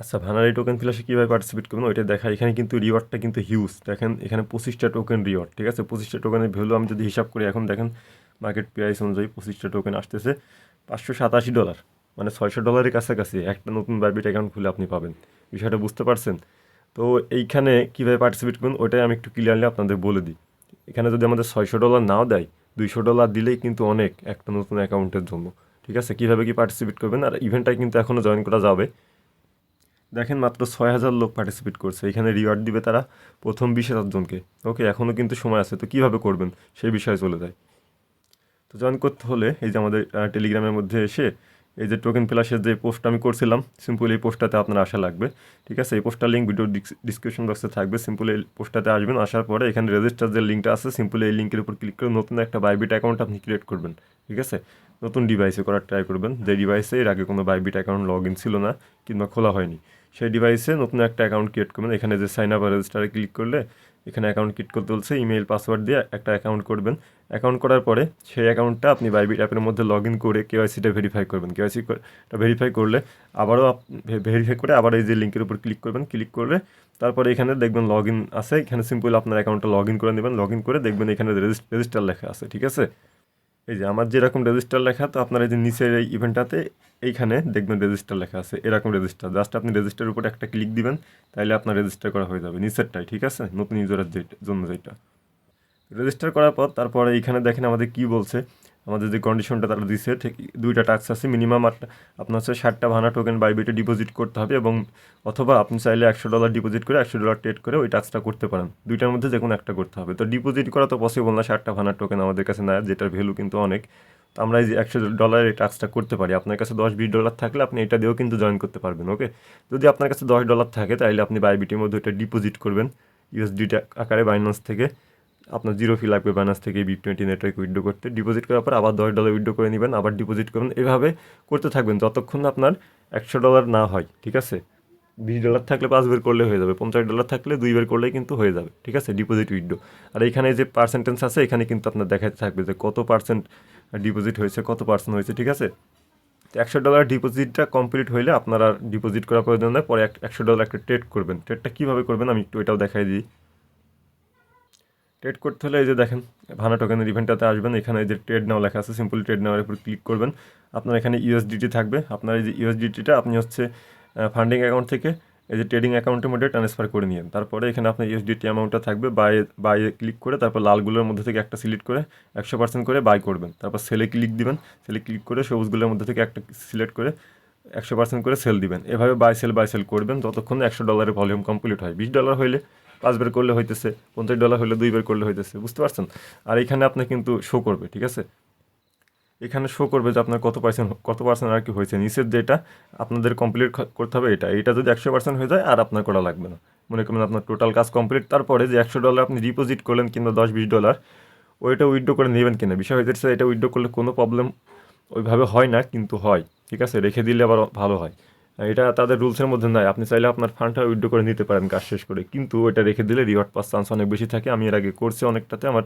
আচ্ছা ভানারি টোকেন ফ্ল্যাশে কীভাবে পার্টিসিপেট করবেন ওইটা দেখা এখানে কিন্তু রিওয়ার্ডটা কিন্তু হিউজ দেখেন, এখানে পঁচিশটা টোকেন রিওয়ার্ড ঠিক আছে? পঁচিশটা টোকেনের ভ্যালু আমি যদি হিসাব করি, এখন দেখেন মার্কেট প্রাইস অনুযায়ী পঁচিশটা টোকেন আসতেছে পাঁচশো সাতাশি ডলার মানে ছয়শো ডলারের কাছাকাছি। একটা নতুন বাইবিট অ্যাকাউন্ট খুলে আপনি পাবেন। বিষয়টা বুঝতে পারছেন? তো এইখানে কীভাবে পার্টিসিপেট করবেন, ওইটাই আমি একটু ক্লিয়ারলি আপনাদের বলে দিই। এখানে যদি আমাদের ছয়শো ডলার নাও দেয়, দুইশো ডলার দিলেই কিন্তু অনেক একটা নতুন অ্যাকাউন্টের জন্য, ঠিক আছে? কীভাবে কি পার্টিসিপেট করবেন? আর ইভেন্টটাই কিন্তু এখনও জয়েন করা যাবে। দেখেন মাত্র ছয় হাজার লোক পার্টিসিপেট করছে। এখানে রিওয়ার্ড দিবে তারা প্রথম বিশ হাজার জনকে। ওকে এখনও কিন্তু সময় আছে। তো কীভাবে করবেন? সেই বিষয়ে চলে যায়। তো জয়েন করতে হলে এই যে আমাদের টেলিগ্রামের মধ্যে এসে এই যে টোকেন প্লাসের যে পোস্ট আমি করছিলাম সিম্পল এই পোস্টটাতে আপনার আসা লাগবে। ঠিক আছে? এই পোস্টটার লিঙ্ক ভিডিও ডিসক্রিপশন বক্সে থাকবে। সিম্পল এই পোস্টটাতে আসবেন, আসার পরে এখানে রেজিস্টার যে লিঙ্কটা আছে সিম্পল এই লিঙ্কের উপর ক্লিক করে নতুন একটা বাইবিট অ্যাকাউন্ট আপনি ক্রিয়েট করবেন। ঠিক আছে? নতুন ডিভাইসে করার ট্রাই করবেন। যে ডিভাইসে এর আগে কোনো বাইবিট অ্যাকাউন্ট লগ ইন ছিল না কিংবা খোলা হয়নি, সেই ডিভাইসে নতুন একটা অ্যাকাউন্ট ক্রিয়েট করবেন। এখানে যে সাইন আপ রেজিস্টারে ক্লিক করলে এখানে অ্যাকাউন্ট ক্রিয়েট করতে বলছে ইমেইল পাসওয়ার্ড দিয়ে একটা অ্যাকাউন্ট করবেন। অ্যাকাউন্ট করার পরে সেই অ্যাকাউন্টটা আপনি বাইবিট অ্যাপের মধ্যে লগ ইন করে কেওয়াইসিটা ভেরিফাই করবেন। কেওয়াইসিটা ভেরিফাই করলে আবারও ভেরিফাই করে আবার এই যে লিঙ্কের উপর ক্লিক করবেন। ক্লিক করলে তারপরে এখানে দেখবেন লগ ইন আছে। এখানে সিম্পল আপনার অ্যাকাউন্টটা লগ ইন করে নেবেন। লগ ইন করে দেখবেন এখানে রেজিস্টার লেখা আছে, ঠিক আছে? এই যে আমার যেরকম রেজিস্টার লেখা, তো আপনার এই যে নিচের এই ইভেন্টটাতে এইখানে দেখবেন রেজিস্টার লেখা আছে, এরকম রেজিস্টার জাস্ট আপনি রেজিস্টারের উপরে একটা ক্লিক দিবেন তাহলে আপনার রেজিস্টার করা হয়ে যাবে নিচেরটাই ঠিক আছে? নতুন ইউজারের জন্য যেটা। রেজিস্টার করার পর তারপরে এইখানে দেখেন আমাদের কি বলছে আমাদের যে কন্ডিশনটা তারা দিচ্ছে ঠিক দুইটা টাস্ক আছে মিনিমাম আপনার হচ্ছে ষাটটা ভানা টোকেন বাইবিটে ডিপোজিট করতে হবে এবং অথবা আপনি চাইলে একশো ডলার ডিপোজিট করে, একশো ডলার ট্রেড করে ওই টাস্কটা করতে পারেন। দুইটার মধ্যে যে কোনো একটা করতে হবে। তো ডিপোজিট করা তো পসিবল না, ষাটটা ভানা টোকেন আমাদের কাছে না যেটার ভ্যালু কিন্তু অনেক। তো আমরা এই যে একশো ডলার এই টাস্কটা করতে পারি। আপনার কাছে দশ, বিশ ডলার থাকলে আপনি এটা দিয়েও কিন্তু জয়েন করতে পারবেন ওকে যদি আপনার কাছে দশ ডলার থাকে তাহলে আপনি বাইবিটির মধ্যে ওইটা ডিপোজিট করবেন ইউএসডিটা আকারে বাইন্যান্স থেকে। আপনার জিরো ফি লাগবে ব্যানার্স থেকে বি টোয়েন্টি নেটওয়ার্ক উইড্রো করতে। ডিপোজিট করার পর আবার দশ ডলার উইড্রো করে নেবেন, আবার ডিপোজিট করবেন। এভাবে করতে থাকবেন যতক্ষণ আপনার একশো ডলার না হয়, ঠিক আছে? বিশ ডলার থাকলে পাঁচ বের করলে হয়ে যাবে, পঞ্চাশ ডলার থাকলে দুই বের করলেই কিন্তু হয়ে যাবে, ঠিক আছে? ডিপোজিট উইড্রো আর এখানে যে পার্সেন্টেজ আছে, এখানে কিন্তু আপনার দেখাতে থাকবে যে কত পার্সেন্ট ডিপোজিট হয়েছে, কত পার্সেন্ট হয়েছে, ঠিক আছে? তো একশো ডলার ডিপোজিটটা কমপ্লিট হইলে আপনারা ডিপোজিট করার প্রয়োজন নেই, পরে একশো ডলার একটা ট্রেড করবেন। ট্রেডটা কীভাবে করবেন আমি একটু এটাও দেখাই দিই। ট্রেড করতে হলে এই যে দেখেন ভানা টোকেনের ইভেন্টটাতে আসবেন, এখানে এই যে ট্রেড নাও লেখা আছে সিম্পল ট্রেড নাওয়ার উপর ক্লিক করবেন। আপনার এখানে ইউএসডিটি থাকবে। আপনার এই যে ইউএসডিটিটা আপনি হচ্ছে ফান্ডিং অ্যাকাউন্ট থেকে এই যে ট্রেডিং অ্যাকাউন্টের মধ্যে ট্রান্সফার করে নিন তারপরে এখানে আপনার ইউএসডিটি অ্যামাউন্টটা থাকবে বাই বাইয়ে ক্লিক করে তারপর লালগুলোর মধ্যে থেকে একটা সিলেক্ট করে একশো পার্সেন্ট করে বাই করবেন। তারপর সেলে ক্লিক দিবেন। সেলে ক্লিক করে সবুজগুলোর মধ্যে থেকে একটা সিলেক্ট করে একশো পার্সেন্ট করে সেল দিবেন। এভাবে বাই সেল বাই সেল করবেন। যতক্ষণ একশো ডলারের ভলিউম কমপ্লিট হয়। বিশ ডলার হইলে পাঁচ বের করলে হইতেছে, পঞ্চাশ ডলার হলে দুই বের করলে হইতেছে, বুঝতে পারছেন? আর এখানে আপনি কিন্তু শো করবে, ঠিক আছে? এখানে শো করবে যে আপনার কত পার্সেন্ট কত পার্সেন্ট আর কি হয়েছে। নিচের যেটা আপনাদের কমপ্লিট করতে হবে এটা। এটা যদি একশো পার্সেন্ট হয়ে যায়, আর আপনার করা লাগবে না। মনে করেন আপনার টোটাল কাজ কমপ্লিট তারপরে যে একশো ডলার আপনি ডিপোজিট করলেন কিংবা দশ বিশ ডলার ওইটা উইথড্র করে নেবেন কিনা? বিষয় হয়েছে এটা উইথড্র করলে কোনো প্রবলেম ওইভাবে হয় না, কিন্তু হয়, ঠিক আছে? রেখে দিলে আবার ভালো হয়। এটা তাদের রুলসের মধ্যে নাই। আপনি চাইলে আপনার ফান্ডটা উইথড্র করে নিতে পারেন, কাজ শেষ করে। কিন্তু ওটা রেখে দিলে রিওয়ার্ড পাওয়ার চান্স অনেক বেশি থাকে। আমি এর আগে করছি অনেকটাতে, আমার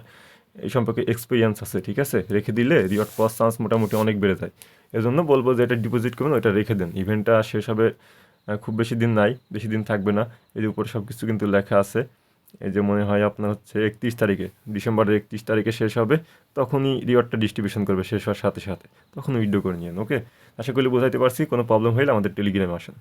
এই সম্পর্কে এক্সপিরিয়েন্স আছে, ঠিক আছে? রেখে দিলে রিওয়ার্ড পাওয়ার চান্স মোটামুটি অনেক বেড়ে যায়। এজন্য বলব যে এটা ডিপোজিট করবেন, ওইটা রেখে দেন। ইভেন্টটা শেষ হবে খুব বেশি দিন নাই, বেশি দিন থাকবে না। এর উপরে সব কিছু কিন্তু লেখা আছে। এই যে মনে হয় আপনার হচ্ছে একত্রিশ তারিখে, ডিসেম্বরের একত্রিশ তারিখে শেষ হবে, তখনই রিওয়ার্ডটা ডিস্ট্রিবিউশন করবে শেষ হওয়ার সাথে সাথে। তখন উইড্রো করে নিন ওকে আশা করি বোঝাইতে পারছি, কোনো প্রবলেম হলে আমাদের টেলিগ্রামে আসেন।